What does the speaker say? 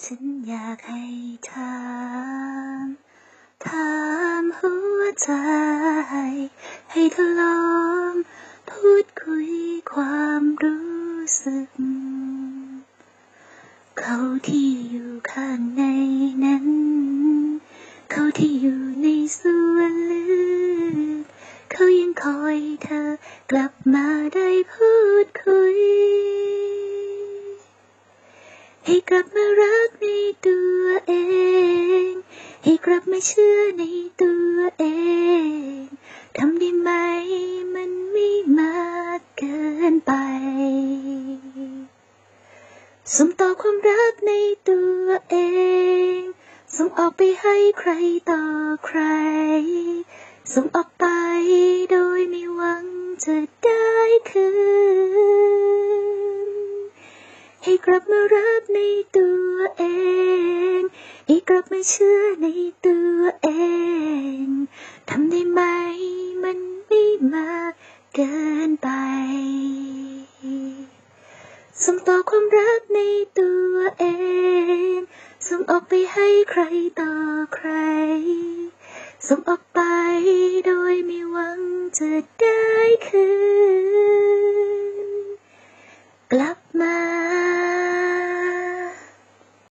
ฉันอยากให้ถามถามหัวใจ ให้เธอลองพูดคุยความรู้สึก เขาที่อยู่ข้างในนั้น เขาที่อยู่ในส่วนลึก เขายังคอยเธอกลับมาได้พูดคุย ให้กลับมารักในตัวเอง ให้กลับมาเชื่อในตัวเอง ทำได้ไหมมันไม่มากเกินไปส่งต่อความรักในตัวเอง ส่งออกไปให้ใครต่อใคร ส่งออกไปโดยไม่หวังจะได้คืน ให้กลับมารับในตัวเอง ให้กลับมาเชื่อในตัวเอง ทำได้ไหมมันไม่มาเกินไปส่งต่อความรักในตัวเอง ส่งออกไปให้ใครต่อใคร ส่งออกไปโดยไม่หวังจะได้คืน กลับ